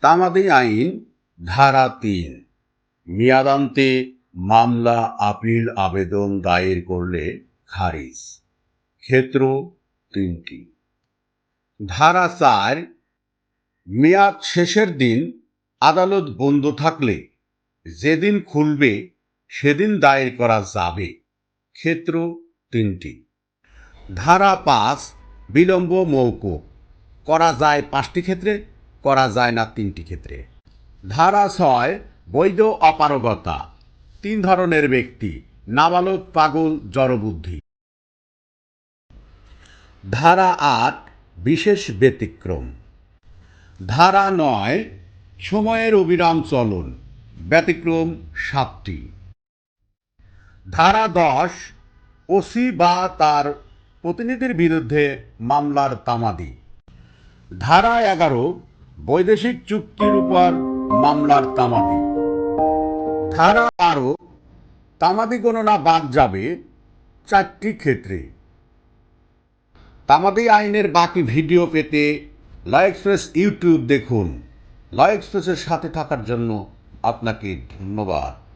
তামাদি আইন, ধারা তিন। মেয়াদান্তে মামলা, আপিল, আবেদন দায়ের করলে খারিজ। ক্ষেত্র তিনটি। ধারা চার, মেয়াদ শেষের দিন আদালত বন্ধ থাকলে যেদিন খুলবে সেদিন দায়ের করা যাবে। ক্ষেত্র তিনটি। ধারা পাঁচ, বিলম্ব মৌকুব করা যায় পাঁচটি ক্ষেত্রে। করা যায় না তিনটি ক্ষেত্রে। ধারা ছয়, বৈধ অপারগতা। তিন ধরনের ব্যক্তি, নাবালক, পাগল, জড়বুদ্ধি। ধারা আট, বিশেষ ব্যতিক্রম। ধারা নয়, সময়ের অবিরাম চলন। ব্যতিক্রম সাতটি। ধারা দশ, ওসি বা তার প্রতিনিধির বিরুদ্ধে মামলার তামাদি। ধারা এগারো বৈদেশিক চুক্তির উপর মামলার তামাদি ধারা আরও তামাদি গণনা বাদ যাবে চারটি ক্ষেত্রে। তামাদি আইনের বাকি ভিডিও পেতে ল এক্সপ্রেস ইউটিউব দেখুন। ল এক্সপ্রেসের সাথে থাকার জন্য আপনাকে ধন্যবাদ।